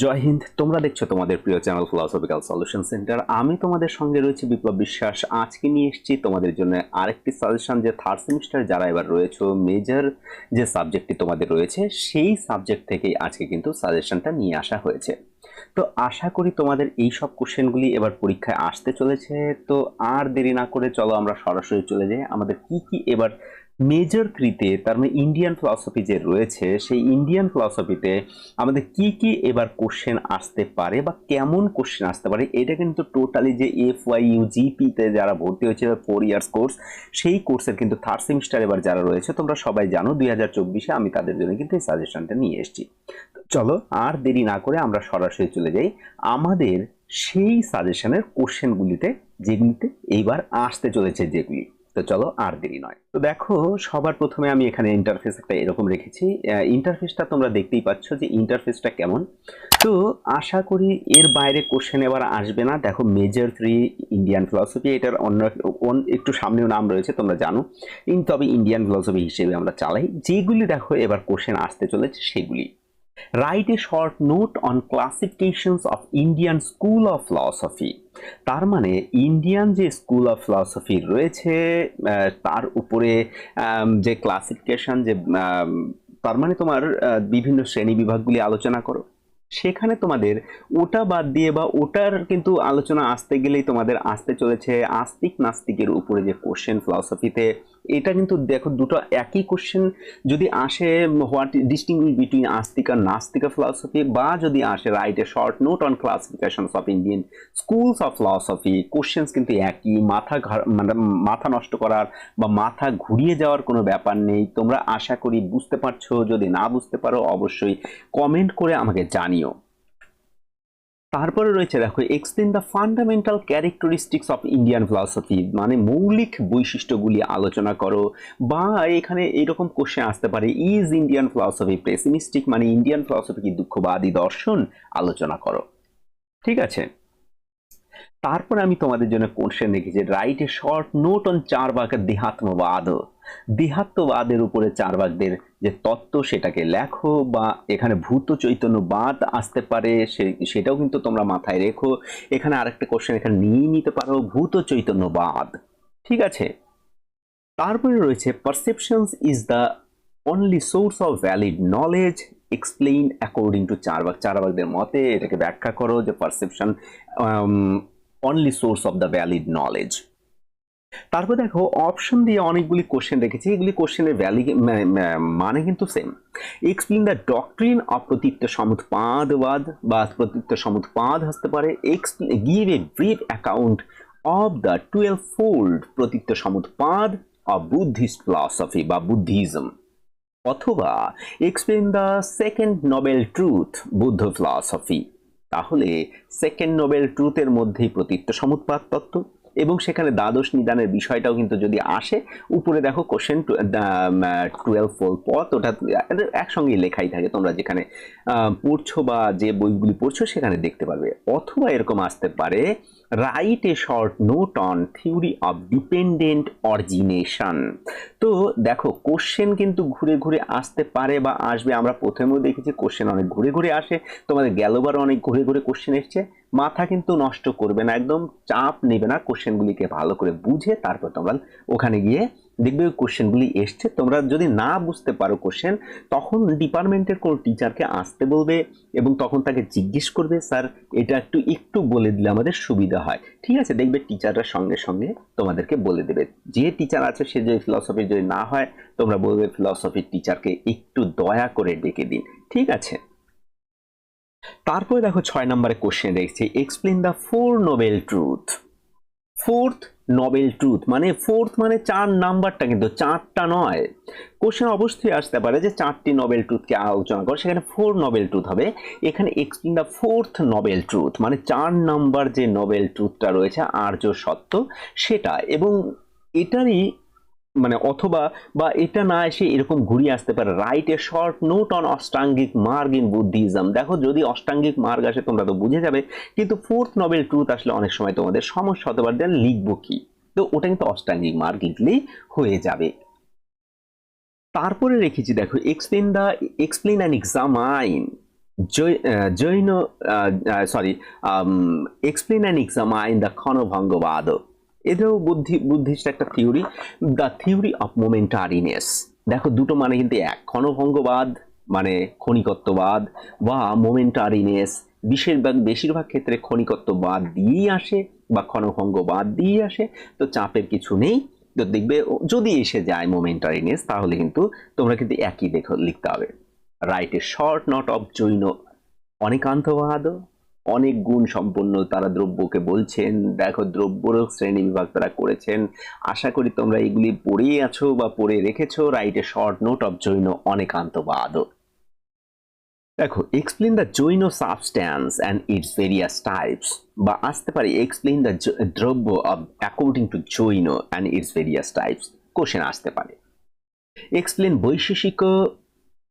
জয় হিন্দ, তোমরা দেখছ তোমাদের প্রিয় চ্যানেল ফিলোসফিক্যাল সলিউশন সেন্টার আমি তোমাদের সঙ্গে রয়েছে বিপ্লব বিশ্বাস। আজকে নিয়ে এসেছি তোমাদের জন্য আরেকটি সাজেশন যে থার্ড সেমিস্টার যারা এবার রয়েছে মেজর যে সাবজেক্টটি তোমাদের রয়েছে, সেই সাবজেক্ট থেকেই আজকে কিন্তু সাজেশনটা নিয়ে আসা হয়েছে। তো আশা করি তোমাদের এই সব কোশ্চেনগুলি এবার পরীক্ষায় আসতে চলেছে। তো আর দেরি না করে চলো আমরা সরাসরি চলে যাই। আমাদের কি কি এবার মেজর থ্রিতে তার মানে ইন্ডিয়ান ফিলসফি যে রয়েছে, সেই ইন্ডিয়ান ফিলসফিতে আমাদের কি কি এবার কোশ্চেন আসতে পারে বা কেমন কোশ্চেন আসতে পারে, এটা কিন্তু টোটালি যে এফ ওয়াই ইউ জিপিতে যারা ভর্তি হয়েছে ফোর ইয়ার্স কোর্স সেই কোর্সের কিন্তু থার্ড সেমিস্টার এবার যারা রয়েছে, তোমরা সবাই জানো দুই হাজার চব্বিশে আমি তাদের জন্য কিন্তু এই সাজেশনটা নিয়ে এসেছি। চলো, আর দেরি না করে আমরা সরাসরি চলে যাই। আমাদের সেই সাজেশনের কোশ্চেনগুলিতে যেগুলিতে এইবার আসতে চলেছে যেগুলি। তো চলো আর দেরি নয়। তো দেখো, সবার প্রথমে আমি এখানে ইন্টারফেস একটা এরকম রেখেছি। ইন্টারফেসটা তোমরা দেখতেই পাচ্ছ যে ইন্টারফেসটা কেমন। তো আশা করি এর বাইরে কোশ্চেন এবার আসবে না। দেখো মেজর থ্রি ইন্ডিয়ান ফিলসফি এটার অন্য অন- একটু সামনেও নাম রয়েছে, তোমরা জানো। ইন তবে ইন্ডিয়ান ফিলসফি হিসেবে আমরা চালাই। যেগুলি দেখো, এবার কোশ্চেন আসতে চলেছে, সেগুলি। Write a short note on classifications of Indian school of philosophy তার মানে ইন্ডিয়ান যে স্কুল অফ ফিলসফি রয়েছে তার উপরে যে ক্লাসিফিকেশন যে তার মানে তোমার বিভিন্ন শ্রেণি বিভাগগুলি আলোচনা করো। সেখানে তোমাদের ওটা বাদ দিয়ে বা ওটার কিন্তু আলোচনা আসতে গেলেই তোমাদের আসতে চলেছে আস্তিক নাস্তিকের উপরে যে কোশ্চেন ফিলসফিতে এটা কিন্তু দেখো দুটো একই কোশ্চেন যদি আসে what distinguish between Astik নাস্তিকা philosophy বা যদি আসে write a short note on classifications of Indian schools of philosophy questions কিন্তু একই, মাথা মানে মাথা নষ্ট করার বা মাথা ঘুরিয়ে যাওয়ার কোনো ব্যাপার নেই। তোমরা আশা করি বুঝতে পারছ, যদি না বুঝতে পারো অবশ্যই কমেন্ট করে আমাকে জানিও। তারপরে রয়েছে, দেখো explain the fundamental characteristics of Indian philosophy মানে মৌলিক বৈশিষ্ট্যগুলি আলোচনা করো, বা এখানে এরকম কোশ্চেন আসতে পারে ইজ ইন্ডিয়ান ফিলসফি প্রেসিমিস্টিক মানে ইন্ডিয়ান ফিলসফি কি দুঃখবাদী দর্শন? আলোচনা করো। ঠিক আছে? তারপর আমি তোমাদের জন্য কোশ্চেন রেখেছি write a short note on চার বাগের দেহাত্মবাদ। দেহাত্মবাদের উপরে চার বাগদের যে তত্ত্ব, সেটাকে লেখো বা এখানে ভূত চৈতন্যবাদ আসতে পারে সেটাও কিন্তু তোমরা মাথায় রেখো। এখানে আরেকটা কোশ্চেন এখানে নিয়ে নিতে পারো, ভূত চৈতন্যবাদ। ঠিক আছে? তারপরে রয়েছে perceptions is the only source of valid knowledge explain according to Charvaka, চারবাগদের মতে, এটাকে ব্যাখ্যা করো যে perception only source of the valid knowledge তারপর দেখো অপশন দিয়ে অনেকগুলি কোশ্চেন রেখেছি, এগুলি কোশ্চেনের ভ্যালি মানে কিন্তু same explain the doctrine of প্রতীপ্ত সমুৎপাদবাদ বা প্রতীপ্ত সমুৎপাদ আসতে পারে। Give a brief account of the twelve fold প্রতীপ্ত সমুৎপাদ অফ বুদ্ধিস্ট ফিলসফি বা বুদ্ধিজম অথবা explain the second noble truth Buddha philosophy তাহলে সেকেন্ড নোবেল ট্রুথের মধ্যেই প্রতীত সমুৎপাদ তত্ত্ব এবং সেখানে দ্বাদশ নিদানের বিষয়টাও কিন্তু যদি আসে, উপরে দেখো কোশ্চেন টুয়েলভ ফোল পথ, ওটা একসঙ্গেই লেখাই থাকে, তোমরা যেখানে পড়ছো বা যে বইগুলি পড়ছো সেখানে দেখতে পারবে। অথবা এরকম আসতে পারে write a short note on theory of dependent origination তো দেখো কোশ্চেন কিন্তু ঘুরে ঘুরে আসতে পারে বা আসবে। আমরা প্রথমেও দেখেছি কোশ্চেন অনেক ঘুরে ঘুরে আসে। তোমাদের গেলবার অনেক ঘুরে ঘুরে কোশ্চেন এসছে। মাথা কিন্তু নষ্ট করবে না, একদম চাপ নেবে না কোশ্চেনগুলিকে ভালো করে বুঝে তারপর তোমরা ওখানে গিয়ে দেখবে কোশ্চেনগুলি এসছে। তোমরা যদি না বুঝতে পারো কোশ্চেন তখন ডিপার্টমেন্টের কোনো টিচারকে আসতে বলবে এবং তখন তাকে জিজ্ঞেস করবে, স্যার, এটা একটু একটু বলে দিলে আমাদের সুবিধা হয়। ঠিক আছে, দেখবে টিচাররা সঙ্গে সঙ্গে তোমাদেরকে বলে দেবে। যে টিচার আছে, সে যদি ফিলসফি যদি না হয়, তোমরা বলবে ফিলসফির টিচারকে একটু দয়া করে ডেকে দিন। ঠিক আছে? তারপরে দেখো ছয় নম্বরে কোশ্চেন দেখছি explain the four noble truth fourth noble truth মানে ফোর্থ মানে চার নাম্বারটা কিন্তু, চারটা নয়। কোশ্চেন অবশ্যই আসতে পারে যে চারটি নবেল ট্রুথকে আলোচনা করো, সেখানে ফোর নবেল ট্রুথ হবে। এখানে explain the fourth noble truth মানে চার নাম্বার যে নবেল ট্রুথটা রয়েছে, আর্য সত্য, সেটা। এবং এটারই মানে অথবা বা এটা না এসে এরকম ঘুরিয়ে আসতে পারে। Write a short note on অষ্টাঙ্গিক মার্গ ইন বুদ্ধিজম। দেখো যদি অষ্টাঙ্গিক মার্গ আসে তোমরা তো বুঝে যাবে কিন্তু ফোর্থ নোবেল ট্রুথ আসলে অনেক সময় তোমাদের সমস্যা হতে পারে দেন লিখব কি? তো ওটা কিন্তু অষ্টাঙ্গিক মার্গ লিখলেই হয়ে যাবে। তারপরে রেখেছি দেখো explain the explain and examine uh, uh, sorry, um, explain and ক্ষণভঙ্গবাদ এটাও বুদ্ধি, বুদ্ধিস্ট একটা theory the theory of momentariness দেখো, দুটো মানে কিন্তু এক। ক্ষণভঙ্গবাদ মানে ক্ষণিকত্ববাদ, বা মোমেন্টারিনেস বেশিরভাগ বেশিরভাগ ক্ষেত্রে ক্ষণিকত্ববাদ দিয়েই আসে, বা ক্ষণভঙ্গবাদ দিয়েই আসে। তো চাপের কিছু নেই। তো দেখবে যদি এসে যায় মোমেন্টারিনেস তাহলে কিন্তু তোমরা কিন্তু একই দেখো, লিখতে হবে। Write short note of Jain Anekantavada অনেক গুণ সম্পন্ন তারা দ্রব্যকে বলছেন। দেখো, দ্রব্যর শ্রেণি বিভাগ তারা করেছেন। আশা করি তোমরা এগুলি পড়েই আছো বা পড়ে রেখেছো। Write a short note of Jain Anekantavada. দেখো explain the Jain substance and its various types বা আসতে পারে এক্সপ্লেন দ্য দ্রব্য of according to Jain and its various types question আসতে পারে। এক্সপ্লেন বৈশেষিক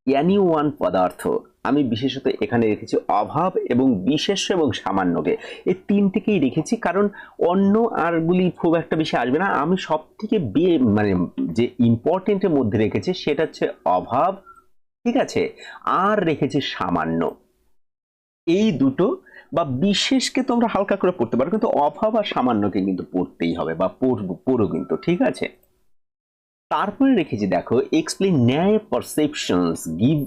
অ্যানি ওয়ান পদার্থ আমি বিশেষত এখানে রেখেছি অভাব এবং বিশেষ এবং সামান্যকে। এই তিনটিকেই রেখেছি কারণ অন্য আরগুলি খুব একটা বেশি আসবে না। আমি সব থেকে মানে যে ইম্পর্টেন্টের মধ্যে রেখেছি সেটা হচ্ছে অভাব, ঠিক আছে? আর রেখেছি সামান্য। এই দুটো বা বিশেষকে তোমরা হালকা করে পড়তে পারো, কিন্তু অভাব আর সামান্যকে কিন্তু পড়তেই হবে বা পড়ব, পড়ো কিন্তু, ঠিক আছে? তারপরে রেখেছি, দেখো explain Nyaya perceptions give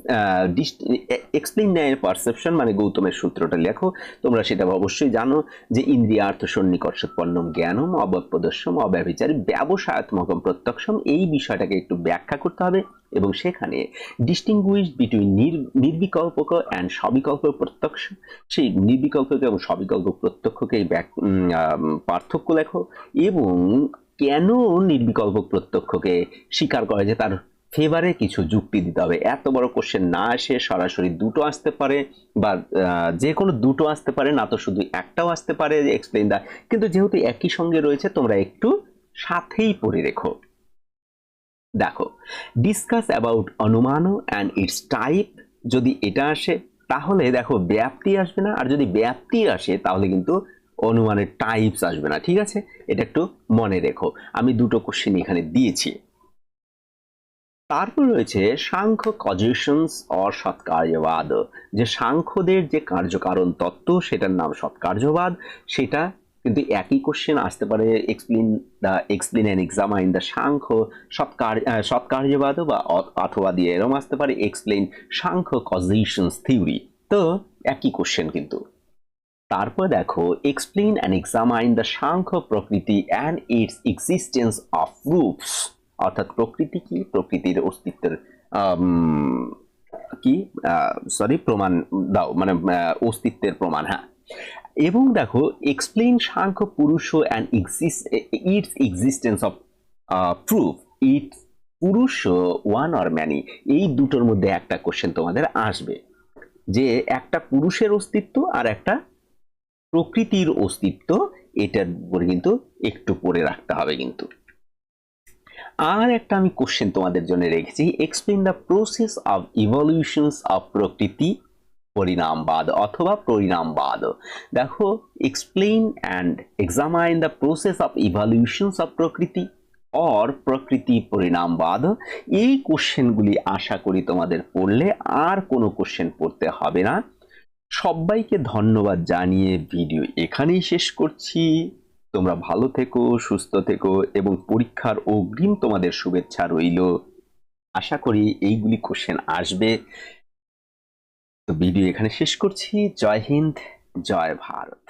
explain Nyaya perception মানে গৌতমের সূত্রটা লেখো। তোমরা সেটা অবশ্যই জানো যে ইন্দ্রিয়ার্থ সন্নিকর্ষোৎপন্নম জ্ঞানম, অবৎপদস্যম, অব্যভিচারী, ব্যবসায়াত্মকম প্রত্যক্ষম, এই বিষয়টাকে একটু ব্যাখ্যা করতে হবে। এবং সেখানে ডিস্টিংগুইশ বিটুইন নির্বিকল্পক অ্যান্ড সবিকল্প প্রত্যক্ষ। সেই নির্বিকল্পক এবং সবিকল্প প্রত্যক্ষকে পার্থক্য লেখো। এবং কেন নির্বিকল্প প্রত্যক্ষকে স্বীকার করা যে তার ফেভারে কিছু যুক্তি দিতে হবে? এত বড় কোশ্চেন না আসে সরাসরি দুটো আসতে পারে বা যে কোনো দুটো আসতে পারে, না তো শুধু একটাও আসতে পারে এক্সপ্লেন দা কিন্তু যেহেতু একই সঙ্গে রয়েছে, তোমরা একটু সাথেই পড়ে রেখো। দেখো ডিসকাস অ্যাবাউট অনুমান অ্যান্ড ইটস টাইপ যদি এটা আসে, তাহলে দেখো, ব্যাপ্তি আসবে না, আর যদি ব্যাপ্তি আসে, তাহলে কিন্তু অনুমানের টাইপস আসবে না, ঠিক আছে? এটা একটু মনে রেখো। আমি দুটো কোশ্চেন এখানে দিয়েছি। তারপর রয়েছে সাংখ্য কজেশনস অর সৎকার্যবাদ। যে সাংখ্যদের যে কার্যকারণ তত্ত্ব, সেটার নাম সৎকার্যবাদ। সেটা কিন্তু একই কোশ্চেন আসতে পারে explain the explain and examine the Samkhya, সৎকার সৎকার্যবাদ বা অ- অথবা দিয়ে এরম আসতে পারে এক্সপ্লেন সাংখ্য কজেশনস থিওরি তো একই কোশ্চেন কিন্তু। তারপর দেখো explain and examine the Samkhya প্রকৃতি and its existence of proofs অর্থাৎ প্রকৃতি কি? প্রকৃতির অস্তিত্বের কি? সরি প্রমাণ দাও মানে অস্তিত্বের প্রমাণ হ্যাঁ। এবং দেখো এক্সপ্লেন সাংখ্য পুরুষ and its existence of proof its পুরুষ ওয়ান অর ম্যানি এই দুটোর মধ্যে একটা কোশ্চেন তোমাদের আসবে। যে একটা পুরুষের অস্তিত্ব আর একটা প্রকৃতির অস্তিত্ব এটার উপরে কিন্তু একটু পড়ে রাখতে হবে কিন্তু। আর একটা আমি কোশ্চেন তোমাদের জন্য রেখেছি explain the process of evolutions of প্রকৃতি, পরিণামবাদ অথবা পরিণামবাদ। দেখো explain and examine the process of evolutions of প্রকৃতি অর প্রকৃতি পরিণামবাদ। এই কোশ্চেনগুলি আশা করি তোমাদের পড়লে আর কোনো কোশ্চেন পড়তে হবে না। সবাইকে ধন্যবাদ জানিয়ে ভিডিও এখানেই শেষ করছি। তোমরা ভালো থেকো, সুস্থ থেকো এবং পরীক্ষার অগ্রিম তোমাদের শুভেচ্ছা রইল। আশা করি এইগুলি কোশ্চেন আসবে। তো ভিডিও এখানে শেষ করছি। জয় হিন্দ, জয় ভারত।